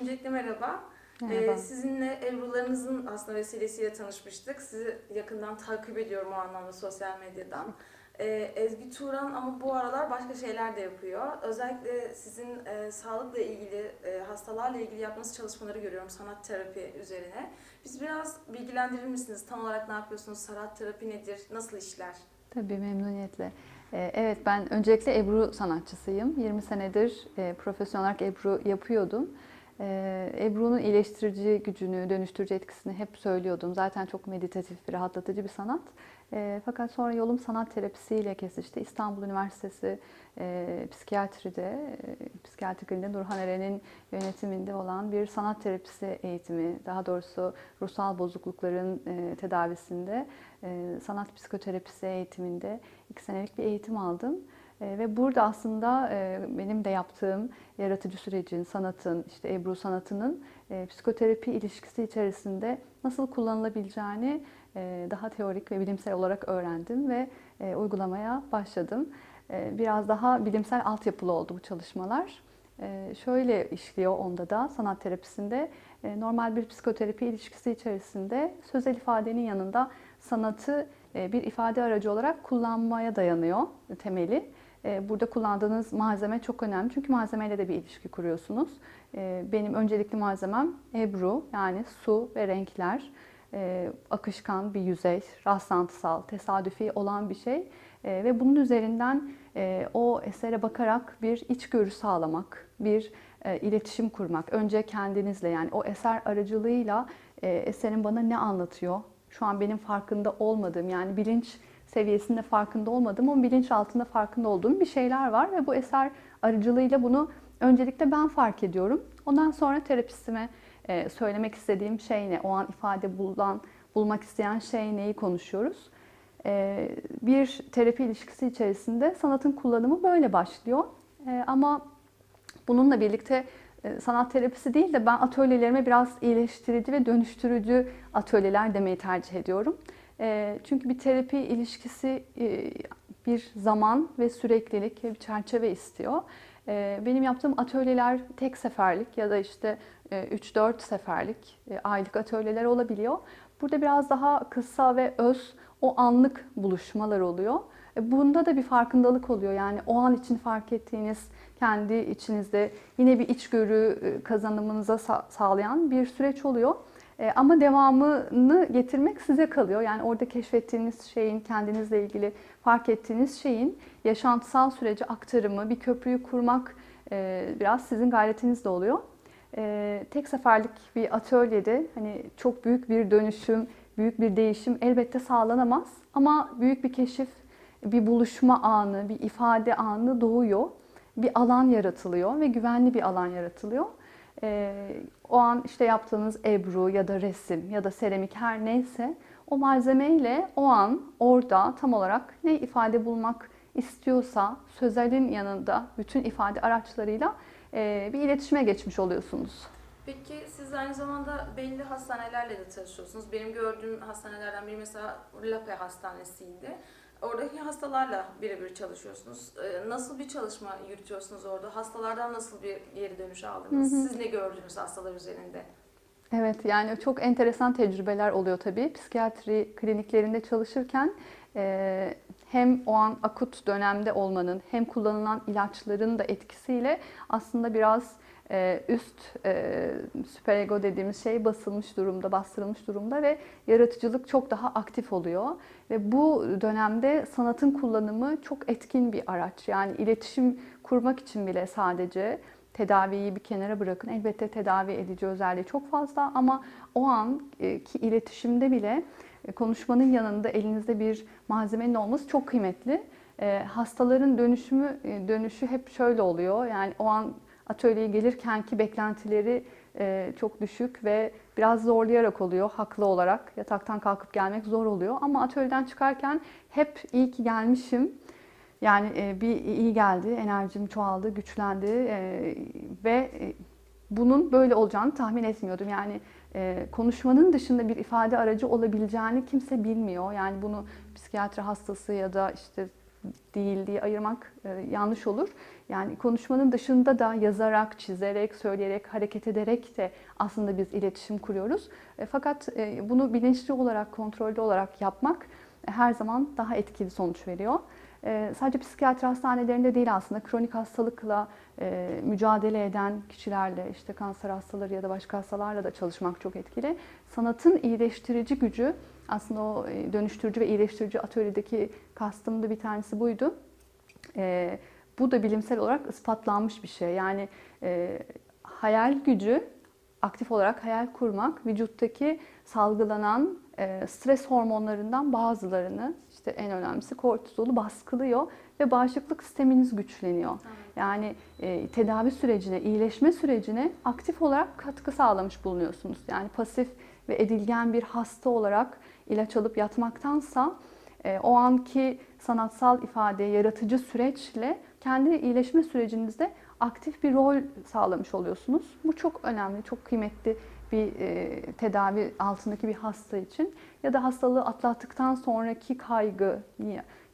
Öncelikle merhaba. Merhaba. Ee, sizinle Ebru'larınızın aslında vesilesiyle tanışmıştık. Sizi yakından takip ediyorum o anlamda sosyal medyadan. Ee, Ezgi Turan ama bu aralar başka şeyler de yapıyor. Özellikle sizin e, sağlıkla ilgili, e, hastalarla ilgili yaptığınız çalışmaları görüyorum sanat terapi üzerine. Biz biraz bilgilendirir misiniz? Tam olarak ne yapıyorsunuz? Sanat terapi nedir? Nasıl işler? Tabii memnuniyetle. Ee, Evet ben öncelikle Ebru sanatçısıyım. 20 senedir e, profesyonel olarak Ebru yapıyordum. Ee, Ebru'nun iyileştirici gücünü, dönüştürücü etkisini hep söylüyordum. Zaten çok meditatif, rahatlatıcı bir sanat. Ee, Fakat sonra yolum sanat terapisiyle kesişti. İstanbul Üniversitesi e, psikiyatride, e, psikiyatri kliniğinde Nurhan Eren'in yönetiminde olan bir sanat terapisi eğitimi, daha doğrusu ruhsal bozuklukların e, tedavisinde e, sanat psikoterapisi eğitiminde iki senelik bir eğitim aldım. E, ve burada aslında e, benim de yaptığım yaratıcı sürecin, sanatın, işte Ebru sanatının e, psikoterapi ilişkisi içerisinde nasıl kullanılabileceğini e, daha teorik ve bilimsel olarak öğrendim ve uygulamaya başladım. Biraz daha bilimsel altyapılı oldu bu çalışmalar. Şöyle işliyor onda da sanat terapisinde normal bir psikoterapi ilişkisi içerisinde sözel ifadenin yanında sanatı bir ifade aracı olarak kullanmaya dayanıyor temeli. E, Burada kullandığınız malzeme çok önemli çünkü malzemeyle de bir ilişki kuruyorsunuz. E, Benim öncelikli malzemem ebru yani su ve renkler. E, Akışkan bir yüzey, rastlantısal, tesadüfi olan bir şey ve bunun üzerinden e, o esere bakarak bir içgörü sağlamak, bir e, iletişim kurmak. Önce kendinizle yani o eser aracılığıyla e, eserin bana ne anlatıyor? Şu an benim farkında olmadığım yani bilinç seviyesinde farkında olmadığım ama bilinç altında farkında olduğum bir şeyler var ve bu eser aracılığıyla bunu öncelikle ben fark ediyorum. Ondan sonra terapistime e, söylemek istediğim şey ne? O an ifade bulan, bulmak isteyen şey neyi konuşuyoruz? E, Bir terapi ilişkisi içerisinde sanatın kullanımı böyle başlıyor. E, Ama bununla birlikte sanat terapisi değil de ben atölyelerime biraz iyileştirici ve dönüştürücü atölyeler demeyi tercih ediyorum. E, Çünkü bir terapi ilişkisi e, bir zaman ve süreklilik bir çerçeve istiyor. E, Benim yaptığım atölyeler tek seferlik ya da işte e, 3-4 seferlik e, aylık atölyeler olabiliyor. Burada biraz daha kısa ve öz o anlık buluşmalar oluyor. E, Bunda da bir farkındalık oluyor. Yani o an için fark ettiğiniz kendi içinizde yine bir içgörü kazanımınıza sa- sağlayan bir süreç oluyor. E, Ama devamını getirmek size kalıyor. Yani orada keşfettiğiniz şeyin, kendinizle ilgili fark ettiğiniz şeyin yaşantısal sürece aktarımı, bir köprüyü kurmak e, biraz sizin gayretinizde oluyor. E, Tek seferlik bir atölyede hani çok büyük bir dönüşüm, büyük bir değişim elbette sağlanamaz. Ama büyük bir keşif, bir buluşma anı, bir ifade anı doğuyor. Bir alan yaratılıyor ve güvenli bir alan yaratılıyor. Ee, o an işte yaptığınız ebru ya da resim ya da seramik her neyse o malzemeyle o an orada tam olarak ne ifade bulmak istiyorsa sözelin yanında bütün ifade araçlarıyla e, bir iletişime geçmiş oluyorsunuz. Peki siz aynı zamanda belli hastanelerle de çalışıyorsunuz. Benim gördüğüm hastanelerden biri mesela Lape Hastanesi'ydi. Oradaki hastalarla birebir çalışıyorsunuz. Ee, Nasıl bir çalışma yürütüyorsunuz orada? Hastalardan nasıl bir geri dönüş aldınız? Hı hı. Siz ne gördünüz hastalar üzerinde? Evet yani çok enteresan tecrübeler oluyor tabii. Psikiyatri kliniklerinde çalışırken e, hem o an akut dönemde olmanın hem kullanılan ilaçların da etkisiyle aslında biraz e, üst e, süperego dediğimiz şey basılmış durumda, bastırılmış durumda ve yaratıcılık çok daha aktif oluyor. Ve bu dönemde sanatın kullanımı çok etkin bir araç. Yani iletişim kurmak için bile sadece tedaviyi bir kenara bırakın. Elbette tedavi edici özelliği çok fazla ama o anki iletişimde bile e, konuşmanın yanında elinizde bir malzemenin olması çok kıymetli. E, Hastaların dönüşümü e, dönüşü hep şöyle oluyor. Yani o an atölyeye gelirkenki beklentileri e, çok düşük ve biraz zorlayarak oluyor haklı olarak. Yataktan kalkıp gelmek zor oluyor ama atölyeden çıkarken hep iyi ki gelmişim. Yani e, bir iyi geldi, enerjim çoğaldı, güçlendi e, ve bunun böyle olacağını tahmin etmiyordum. Yani konuşmanın dışında bir ifade aracı olabileceğini kimse bilmiyor. Yani bunu psikiyatri hastası ya da işte değil diye ayırmak e, yanlış olur. Yani konuşmanın dışında da yazarak, çizerek, söyleyerek, hareket ederek de aslında biz iletişim kuruyoruz. E, fakat e, bunu bilinçli olarak, kontrollü olarak yapmak her zaman daha etkili sonuç veriyor. Sadece psikiyatri hastanelerinde değil aslında kronik hastalıkla mücadele eden kişilerle, işte kanser hastaları ya da başka hastalarla da çalışmak çok etkili. Sanatın iyileştirici gücü aslında o e, dönüştürücü ve iyileştirici atölyedeki kastım da bir tanesi buydu. E, bu da bilimsel olarak ispatlanmış bir şey. Yani e, hayal gücü, aktif olarak hayal kurmak, vücuttaki salgılanan e, stres hormonlarından bazılarını, işte en önemlisi kortizolu baskılıyor ve bağışıklık sisteminiz güçleniyor. Yani e, tedavi sürecine, iyileşme sürecine aktif olarak katkı sağlamış bulunuyorsunuz. Yani pasif ve edilgen bir hasta olarak ilaç alıp yatmaktansa e, o anki sanatsal ifade, yaratıcı süreçle kendi iyileşme sürecinizde aktif bir rol sağlamış oluyorsunuz. Bu çok önemli, çok kıymetli bir e, tedavi altındaki bir hasta için ya da hastalığı atlattıktan sonraki kaygı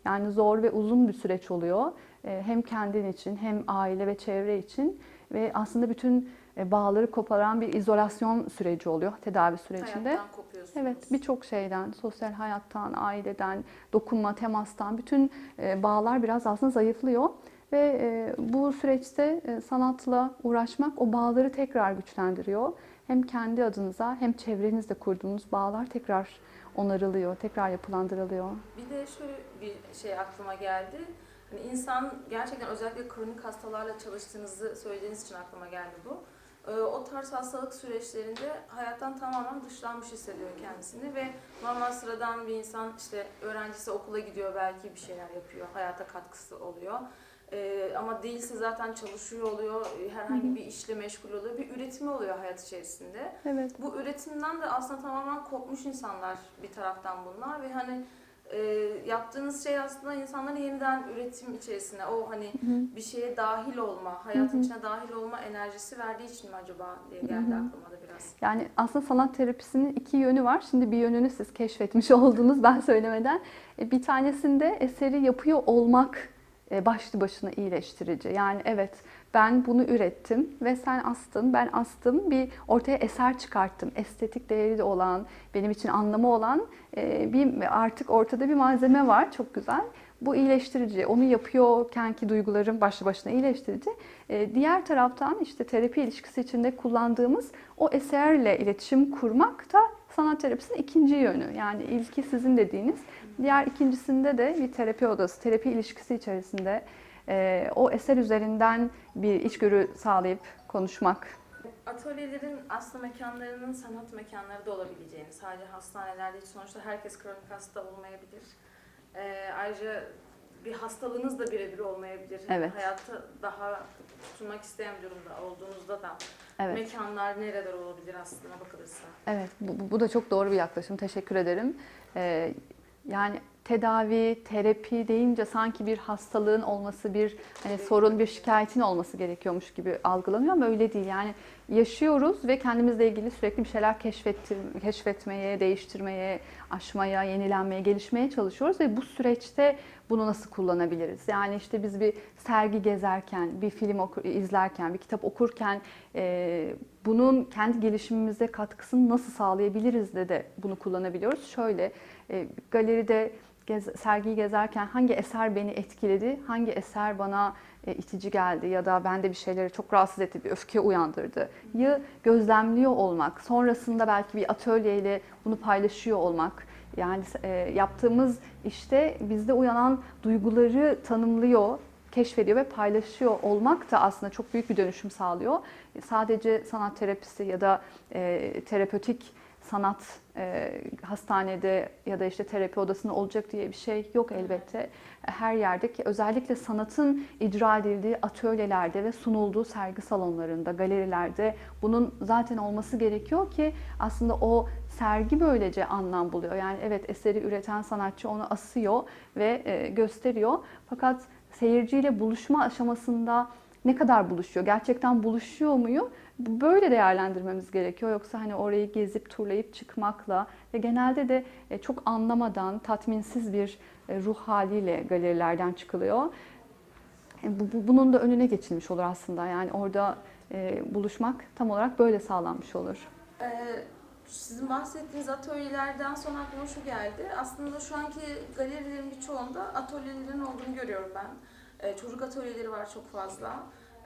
yani zor ve uzun bir süreç oluyor. E, hem kendin için hem aile ve çevre için ve aslında bütün e, bağları koparan bir izolasyon süreci oluyor tedavi sürecinde. Hayattan kopuyorsunuz. Evet, birçok şeyden, sosyal hayattan, aileden, dokunma, temastan bütün e, bağlar biraz aslında zayıflıyor. Ve e, bu süreçte e, sanatla uğraşmak o bağları tekrar güçlendiriyor. Hem kendi adınıza hem çevrenizde kurduğunuz bağlar tekrar onarılıyor, tekrar yapılandırılıyor. Bir de şöyle bir şey aklıma geldi. Hani insan gerçekten özellikle kronik hastalarla çalıştığınızı söylediğiniz için aklıma geldi bu. Ee, O tarz hastalık süreçlerinde hayattan tamamen dışlanmış hissediyor kendisini ve normal sıradan bir insan işte öğrencisi okula gidiyor belki bir şeyler yapıyor, hayata katkısı oluyor. Ee, ama değilse zaten çalışıyor oluyor, herhangi bir işle meşgul oluyor, bir üretimi oluyor hayat içerisinde. Evet. Bu üretimden de aslında tamamen kopmuş insanlar bir taraftan bunlar ve hani e, yaptığınız şey aslında insanları yeniden üretim içerisine o hani bir şeye dahil olma, hayatın Hı hı. içine dahil olma enerjisi verdiği için mi acaba diye geldi Hı hı. aklıma da biraz. Yani aslında sanat terapisinin iki yönü var. Şimdi bir yönünü siz keşfetmiş oldunuz ben söylemeden. E, Bir tanesinde eseri yapıyor olmak e, başlı başına iyileştirici. Yani evet ben bunu ürettim ve sen astın, ben astım bir ortaya eser çıkarttım. Estetik değeri de olan, benim için anlamı olan e, bir artık ortada bir malzeme var. Çok güzel. Bu iyileştirici. Onu yapıyorkenki duygularım başlı başına iyileştirici. E, Diğer taraftan işte terapi ilişkisi içinde kullandığımız o eserle iletişim kurmak da sanat terapisinin ikinci yönü. Yani ilki sizin dediğiniz. Diğer ikincisinde de bir terapi odası, terapi ilişkisi içerisinde e, o eser üzerinden bir içgörü sağlayıp konuşmak. Atölyelerin aslında mekanlarının sanat mekanları da olabileceğini, sadece hastanelerde değil, sonuçta herkes kronik hasta olmayabilir. Ee, ayrıca bir hastalığınız da birebir olmayabilir. Evet. Hayatta daha tutunmak isteyen bir durumda olduğunuzda da Evet. mekanlar nereler olabilir aslında bakılırsa. Evet, bu, bu- bu da çok doğru bir yaklaşım. Teşekkür ederim. Ee, yani tedavi, terapi deyince sanki bir hastalığın olması, bir hani sorun, bir şikayetin olması gerekiyormuş gibi algılanıyor ama öyle değil. Yani yaşıyoruz ve kendimizle ilgili sürekli bir şeyler keşfetmeye, değiştirmeye, aşmaya, yenilenmeye, gelişmeye çalışıyoruz ve bu süreçte bunu nasıl kullanabiliriz? Yani işte biz bir sergi gezerken, bir film okur, izlerken, bir kitap okurken e, bunun kendi gelişimimize katkısını nasıl sağlayabiliriz de de bunu kullanabiliyoruz. Şöyle e, galeride gez, sergiyi gezerken hangi eser beni etkiledi, hangi eser bana e, itici geldi ya da bende bir şeyleri çok rahatsız etti, bir öfke uyandırdı. Ya gözlemliyor olmak, sonrasında belki bir atölyeyle bunu paylaşıyor olmak. Yani e, yaptığımız işte bizde uyanan duyguları tanımlıyor, keşfediyor ve paylaşıyor olmak da aslında çok büyük bir dönüşüm sağlıyor. Sadece sanat terapisi ya da e, terapötik sanat e, hastanede ya da işte terapi odasında olacak diye bir şey yok elbette. Her yerde ki özellikle sanatın icra edildiği atölyelerde ve sunulduğu sergi salonlarında, galerilerde bunun zaten olması gerekiyor ki aslında o sergi böylece anlam buluyor. Yani evet eseri üreten sanatçı onu asıyor ve e, gösteriyor. Fakat seyirciyle buluşma aşamasında ne kadar buluşuyor? Gerçekten buluşuyor muyu? Böyle değerlendirmemiz gerekiyor. Yoksa hani orayı gezip turlayıp çıkmakla ve genelde de e, çok anlamadan tatminsiz bir e, ruh haliyle galerilerden çıkılıyor. E, bu- bu- Bunun da önüne geçilmiş olur aslında. Yani orada buluşmak tam olarak böyle sağlanmış olur. Ee, sizin bahsettiğiniz atölyelerden sonra aklıma şu geldi. Aslında şu anki galerilerin birçoğunda atölyelerin olduğunu görüyorum ben. Ee, çocuk atölyeleri var çok fazla.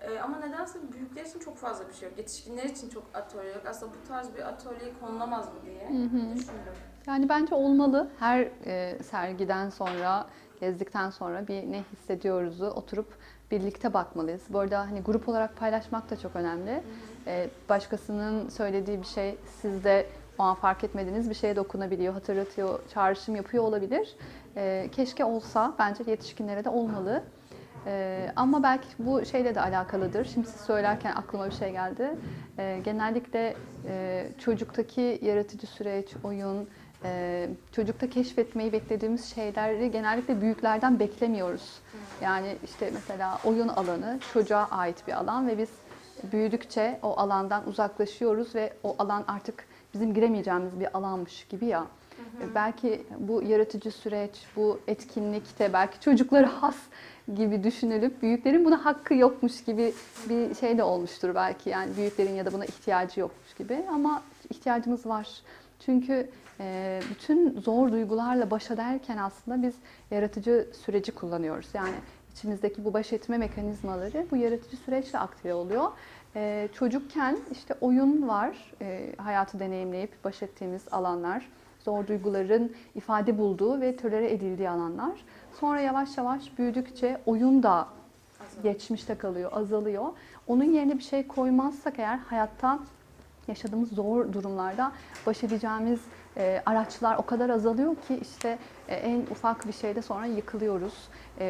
Ee, ama nedense büyükler için çok fazla bir şey yok. Yetişkinler için çok atölye yok. Aslında bu tarz bir atölye konulamaz mı diye düşündüm. Yani bence olmalı. Her e, sergiden sonra, gezdikten sonra bir ne hissediyoruzu oturup birlikte bakmalıyız. Bu arada hani grup olarak paylaşmak da çok önemli. E, başkasının söylediği bir şey sizde o an fark etmediğiniz bir şeye dokunabiliyor, hatırlatıyor, çağrışım yapıyor olabilir. E, keşke olsa, bence yetişkinlere de olmalı. E, ama belki bu şeyle de alakalıdır. Şimdi siz söylerken aklıma bir şey geldi. E, genellikle e, çocuktaki yaratıcı süreç, oyun, e, çocukta keşfetmeyi beklediğimiz şeyleri genellikle büyüklerden beklemiyoruz. Yani işte mesela oyun alanı çocuğa ait bir alan ve biz büyüdükçe o alandan uzaklaşıyoruz ve o alan artık bizim giremeyeceğimiz bir alanmış gibi ya. E, Belki bu yaratıcı süreç, bu etkinlikte belki çocuklara has gibi düşünülüp büyüklerin buna hakkı yokmuş gibi bir şey de olmuştur belki. Yani büyüklerin ya da buna ihtiyacı yokmuş gibi ama ihtiyacımız var. Çünkü e, bütün zor duygularla baş ederken aslında biz yaratıcı süreci kullanıyoruz. Yani içimizdeki bu baş etme mekanizmaları bu yaratıcı süreçle aktive oluyor. E, çocukken işte oyun var, e, hayatı deneyimleyip baş ettiğimiz alanlar, zor duyguların ifade bulduğu ve tolere edildiği alanlar. Sonra yavaş yavaş büyüdükçe oyun da geçmişte kalıyor, azalıyor. Onun yerine bir şey koymazsak eğer hayatta yaşadığımız zor durumlarda baş edeceğimiz e, araçlar o kadar azalıyor ki işte e, en ufak bir şeyde sonra yıkılıyoruz e,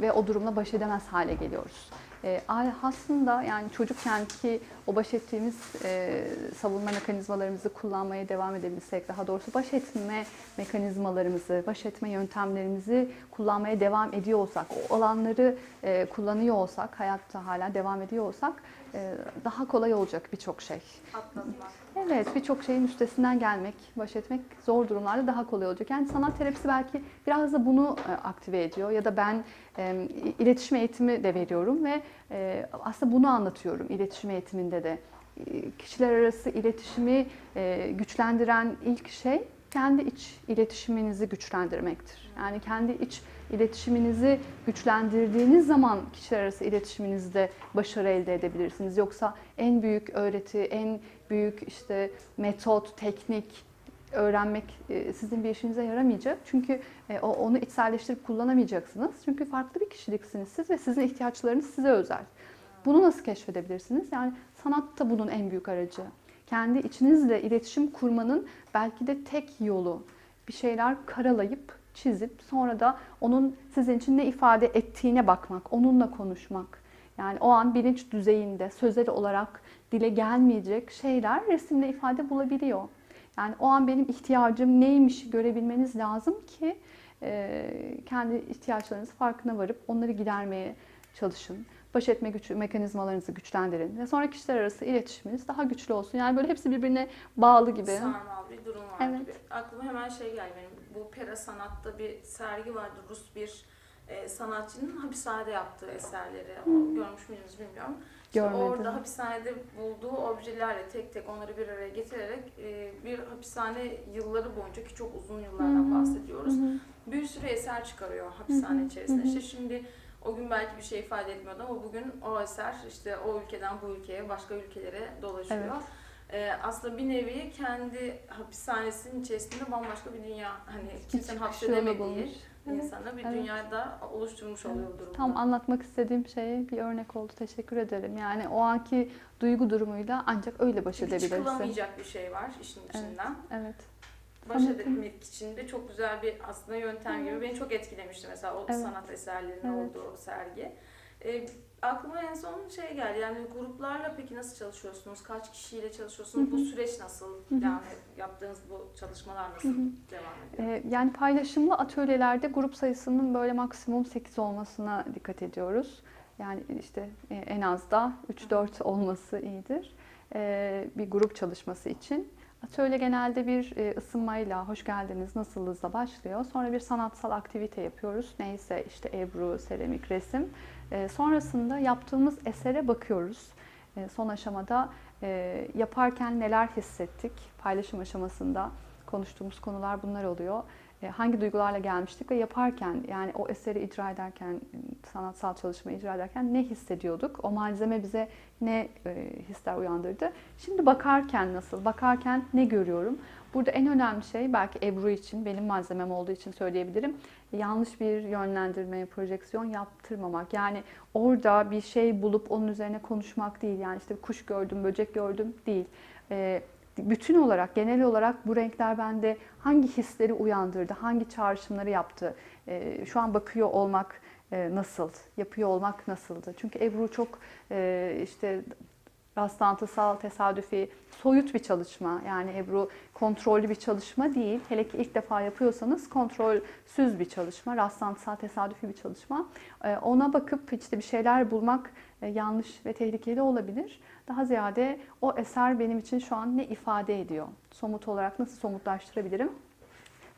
ve o durumla baş edemez hale geliyoruz. E, aslında yani çocukken ki o baş ettiğimiz e, savunma mekanizmalarımızı kullanmaya devam edebilsek, daha doğrusu baş etme mekanizmalarımızı, baş etme yöntemlerimizi kullanmaya devam ediyor olsak, o alanları e, kullanıyor olsak, hayatta hala devam ediyor olsak e, daha kolay olacak birçok şey. Atlatmak. Evet, birçok şeyin üstesinden gelmek, baş etmek zor durumlarda daha kolay olacak. Yani sanat terapisi belki biraz da bunu e, aktive ediyor ya da ben e, iletişim eğitimi de veriyorum ve e, aslında bunu anlatıyorum iletişim eğitiminde de. E, Kişiler arası iletişimi e, güçlendiren ilk şey kendi iç iletişiminizi güçlendirmektir. Yani kendi iç iletişiminizi güçlendirdiğiniz zaman kişiler arası iletişiminizde başarı elde edebilirsiniz. Yoksa en büyük öğreti, en büyük işte metot, teknik öğrenmek e, sizin bir işinize yaramayacak. Çünkü e, onu içselleştirip kullanamayacaksınız. Çünkü farklı bir kişiliksiniz siz ve sizin ihtiyaçlarınız size özel. Bunu nasıl keşfedebilirsiniz? Yani sanat da bunun en büyük aracı. Kendi içinizle iletişim kurmanın belki de tek yolu. Bir şeyler karalayıp, çizip sonra da onun sizin için ne ifade ettiğine bakmak, onunla konuşmak. Yani o an bilinç düzeyinde sözel olarak dile gelmeyecek şeyler resimle ifade bulabiliyor. Yani o an benim ihtiyacım neymiş görebilmeniz lazım ki kendi ihtiyaçlarınızın farkına varıp onları gidermeye çalışın. Baş etme gücü, mekanizmalarınızı güçlendirin ve sonra kişiler arası iletişiminiz daha güçlü olsun. Yani böyle hepsi birbirine bağlı gibi. Sarmal bir durum var Evet. gibi. Aklıma hemen şey geldi benim. Bu Pera Sanat'ta bir sergi vardı. Rus bir e, sanatçının hapishanede yaptığı eserleri. O, görmüş müydünüz bilmiyorum. İşte Görmedim. orada hapishanede bulduğu objelerle tek tek onları bir araya getirerek e, bir hapishane yılları boyunca ki çok uzun yıllardan bahsediyoruz. Hı. Bir sürü eser çıkarıyor hapishane hı, içerisinde. hı. İşte şimdi o gün belki bir şey ifade etmiyordu ama bugün o eser işte o ülkeden bu ülkeye, başka ülkelere dolaşıyor. Evet. Ee, aslında bir nevi kendi hapishanesinin içerisinde bambaşka bir dünya hani kimsenin yolu hapsedemediği. Evet, insana bir evet. dünyada oluşturmuş oluyor durumda. Tam anlatmak istediğim şeye bir örnek oldu. Teşekkür ederim. Yani o anki duygu durumuyla ancak öyle baş Çünkü edebilirsin. çıkılamayacak bir şey var işin içinden. Evet. Baş Sanatın- etmek için de çok güzel bir aslında yöntem gibi. Beni çok etkilemişti mesela o Evet. sanat eserlerinin Evet. olduğu sergi. Ee, aklıma en son şey geldi yani gruplarla peki nasıl çalışıyorsunuz? Kaç kişiyle çalışıyorsunuz? Hı Bu süreç nasıl? Hı hı. Yani yaptığınız bu çalışmalar nasıl Hı hı. devam ediyor? Ee, Yani paylaşımlı atölyelerde grup sayısının böyle maksimum 8 olmasına dikkat ediyoruz. Yani işte e, en az da 3-4 olması iyidir. e, bir grup çalışması için. Atölye genelde bir e, ısınmayla, hoş geldiniz, nasılsınızla başlıyor. Sonra bir sanatsal aktivite yapıyoruz. Neyse işte ebru, seramik, resim. E, sonrasında yaptığımız esere bakıyoruz. E, son aşamada yaparken neler hissettik, paylaşım aşamasında konuştuğumuz konular bunlar oluyor. E, hangi duygularla gelmiştik ve yaparken yani o eseri icra ederken, sanatsal çalışmayı icra ederken ne hissediyorduk? O malzeme bize ne e, hisler uyandırdı? Şimdi bakarken nasıl? Bakarken ne görüyorum? Burada en önemli şey belki Ebru için, benim malzemem olduğu için söyleyebilirim. Yanlış bir yönlendirme, projeksiyon yaptırmamak. Yani orada bir şey bulup onun üzerine konuşmak değil. Yani işte kuş gördüm, böcek gördüm değil. E, bütün olarak, genel olarak bu renkler bende hangi hisleri uyandırdı, hangi çağrışımları yaptı? Şu an bakıyor olmak nasıl, yapıyor olmak nasıldı? Çünkü Ebru çok işte rastlantısal, tesadüfi, soyut bir çalışma. Yani Ebru kontrollü bir çalışma değil. Hele ki ilk defa yapıyorsanız kontrolsüz bir çalışma, rastlantısal, tesadüfi bir çalışma. Ona bakıp işte bir şeyler bulmak yanlış ve tehlikeli olabilir. Daha ziyade o eser benim için şu an ne ifade ediyor? Somut olarak nasıl somutlaştırabilirim?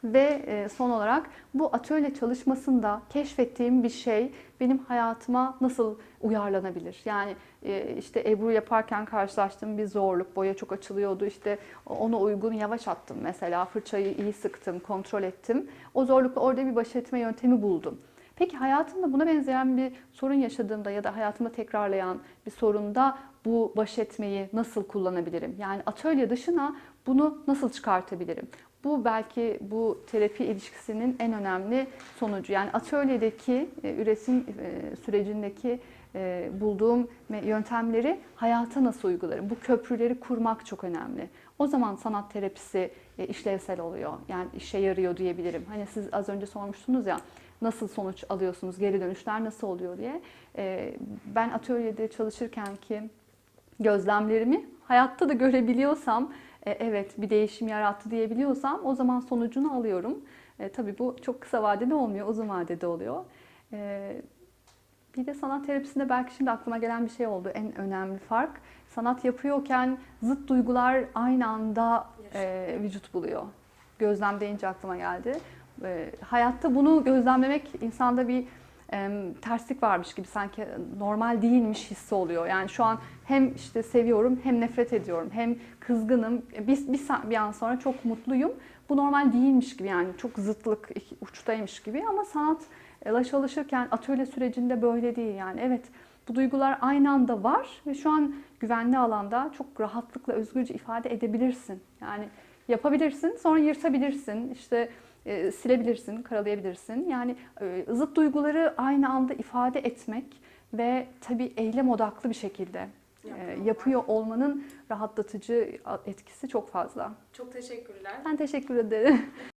Ve e, son olarak bu atölye çalışmasında keşfettiğim bir şey benim hayatıma nasıl uyarlanabilir? Yani e, işte Ebru yaparken karşılaştığım bir zorluk, boya çok açılıyordu. İşte ona uygun yavaş attım mesela, fırçayı iyi sıktım, kontrol ettim. O zorlukla orada bir baş etme yöntemi buldum. Peki hayatımda buna benzeyen bir sorun yaşadığımda ya da hayatımda tekrarlayan bir sorunda bu baş etmeyi nasıl kullanabilirim? Yani atölye dışına bunu nasıl çıkartabilirim? Bu belki bu terapi ilişkisinin en önemli sonucu. Yani atölyedeki e, üretim e, sürecindeki e, bulduğum yöntemleri hayata nasıl uygularım? Bu köprüleri kurmak çok önemli. O zaman sanat terapisi işlevsel oluyor. Yani işe yarıyor diyebilirim. Hani siz az önce sormuştunuz ya nasıl sonuç alıyorsunuz, geri dönüşler nasıl oluyor diye. Ben atölyede çalışırken ki gözlemlerimi hayatta da görebiliyorsam e, evet bir değişim yarattı diyebiliyorsam o zaman sonucunu alıyorum. E, tabii bu çok kısa vadede olmuyor, uzun vadede oluyor. E, bir de sanat terapisinde belki şimdi aklıma gelen bir şey oldu. En önemli fark sanat yapıyorken zıt duygular aynı anda e, vücut buluyor. Gözlem deyince aklıma geldi. E, hayatta bunu gözlemlemek insanda bir e, terslik varmış gibi sanki normal değilmiş hissi oluyor. Yani şu an hem işte seviyorum hem nefret ediyorum hem kızgınım bir, bir, bir an sonra çok mutluyum. Bu normal değilmiş gibi yani çok zıtlık uçtaymış gibi ama sanatla çalışırken atölye sürecinde böyle değil yani evet bu duygular aynı anda var ve şu an güvenli alanda çok rahatlıkla özgürce ifade edebilirsin. Yani yapabilirsin sonra yırtabilirsin işte e, silebilirsin, karalayabilirsin. Yani e, zıt duyguları aynı anda ifade etmek ve tabii eylem odaklı bir şekilde e, yapıyor olmanın rahatlatıcı etkisi çok fazla. Çok teşekkürler. Ben teşekkür ederim.